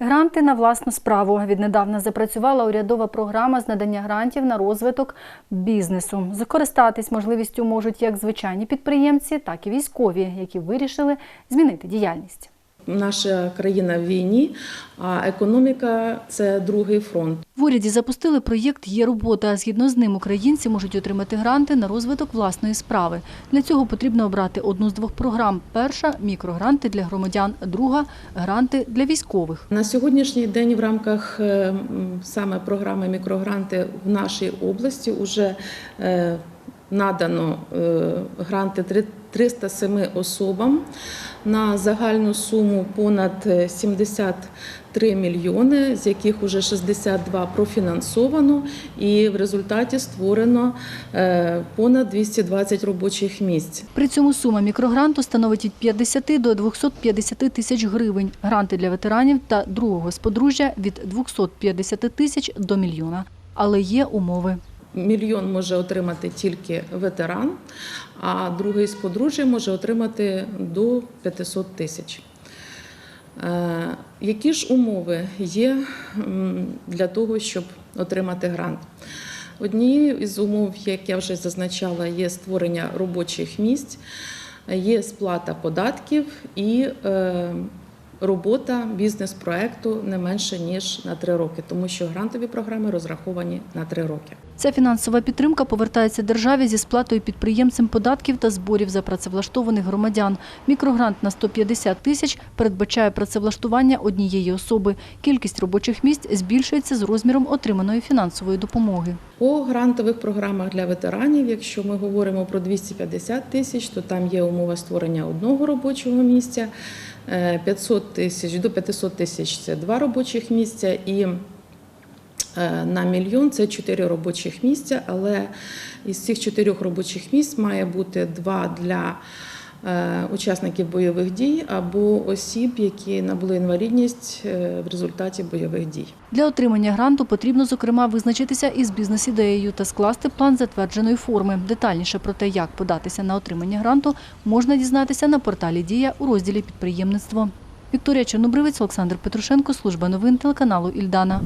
Гранти на власну справу. Віднедавна запрацювала урядова програма з надання грантів на розвиток бізнесу. Закористатись можливістю можуть як звичайні підприємці, так і військові, які вирішили змінити діяльність. Наша країна в війні, а економіка це другий фронт. В уряді запустили проєкт Є робота. Згідно з ним українці можуть отримати гранти на розвиток власної справи. Для цього потрібно обрати одну з двох програм: перша мікрогранти для громадян, друга гранти для військових. На сьогоднішній день в рамках е, саме програми мікрогранти в нашій області вже е, надано е, гранти три- 307 особам на загальну суму понад е, 73 мільйони, з яких уже 62 профінансовано, і в результаті створено е, понад 220 робочих місць. При цьому сума мікрогранту становить від 50 до 250 тисяч гривень. Гранти для ветеранів та другого з подружжя від 250 тисяч до мільйона. Але є умови. Мільйон може отримати тільки ветеран, а другий з подружжя може отримати до 500 тисяч. Е, Які ж умови є для того, щоб отримати грант? Однією із умов, як я вже зазначала, є створення робочих місць, є сплата податків і е, робота бізнес-проекту не менше ніж на три роки, тому що грантові програми розраховані на три роки. Ця фінансова підтримка повертається державі зі сплатою підприємцям податків та зборів за працевлаштованих громадян. Мікрогрант на 150 тисяч передбачає працевлаштування однієї особи. Кількість робочих місць збільшується з розміром отриманої фінансової допомоги. По грантових програмах для ветеранів, якщо ми говоримо про 250 тисяч, то там є умова створення одного робочого місця, е, 500 тисяч до 500 тисяч це два робочих місця і е, на мільйон це чотири робочих місця, але із цих чотирьох робочих місць має бути два для е, учасників бойових дій або осіб, які набули інвалідність е, в результаті бойових дій. Для отримання гранту потрібно, зокрема, визначитися із бізнес-ідеєю та скласти план затвердженої форми. Детальніше про те, як податися на отримання гранту, можна дізнатися на порталі Дія у розділі підприємництво. Вікторія Чорнобривець, Олександр Петрушенко, служба новин телеканалу Ільдана.